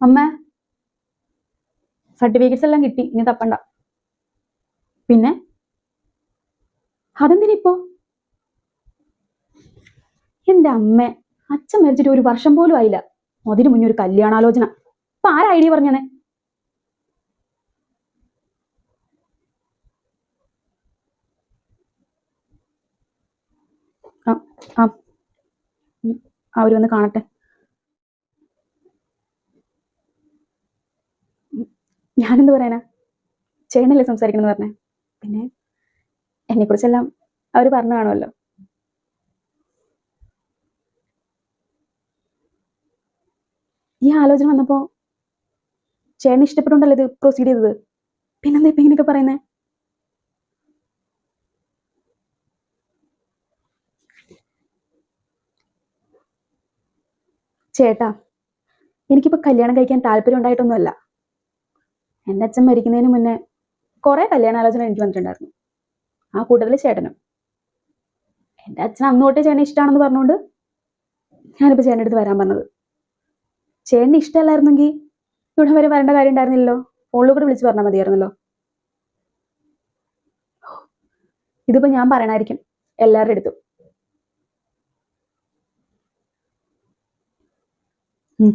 അമ്മ സർട്ടിഫിക്കറ്റ്സ് എല്ലാം കിട്ടി ഇനി തപ്പണ്ട. പിന്നെ? അതെന്തിനിപ്പോ എന്റെ അമ്മ അച്ഛൻ മരിച്ചിട്ട് ഒരു വർഷം പോലും ആയില്ല. അതിനു മുന്നേ ഒരു കല്യാണാലോചന. ഇപ്പൊ ആരാ ഐഡിയ പറഞ്ഞനെ ആ അവർ വന്ന് കാണട്ടെ ഉം, ഞാനെന്ത് പറയാനാ? ചേട്ടനല്ലേ സംസാരിക്കണമെന്ന് പറഞ്ഞേ? പിന്നെ എന്നെ എന്നെക്കുറിച്ചെല്ലാം അവർ പറഞ്ഞു കാണുമല്ലോ. ഈ ആലോചന വന്നപ്പോ ചേട്ടനെ ഇഷ്ടപ്പെട്ടുണ്ടല്ലോ ഇത് പ്രൊസീഡ് ചെയ്തത്? പിന്നെന്താ ഇപ്പൊ ഇങ്ങനെയൊക്കെ പറയുന്നേ? ചേട്ടാ എനിക്കിപ്പോ കല്യാണം കഴിക്കാൻ താല്പര്യം ഉണ്ടായിട്ടൊന്നുമല്ല. എന്റെ അച്ഛൻ മരിക്കുന്നതിന് മുന്നേ കുറേ കല്യാണാലോചന എനിക്ക് വന്നിട്ടുണ്ടായിരുന്നു. ആ കൂട്ടത്തിൽ ചേട്ടനും. എന്റെ അച്ഛൻ അന്ന് തൊട്ടേ ചേട്ടനെ ഇഷ്ടമാണെന്ന് പറഞ്ഞുകൊണ്ട് ഞാനിപ്പോ ചേട്ടന്റെ അടുത്ത് വരാൻ പറഞ്ഞത്. ചേട്ടന് ഇഷ്ടമല്ലായിരുന്നെങ്കിൽ ഇവിടെ വരെ വരേണ്ട കാര്യം ഉണ്ടായിരുന്നില്ലല്ലോ. ഫോണിൽ കൂടെ വിളിച്ച് പറഞ്ഞാൽ മതിയായിരുന്നല്ലോ. ഇതിപ്പോ ഞാൻ പറയണായിരിക്കും എല്ലാവരുടെ അടുത്തും. ഉം.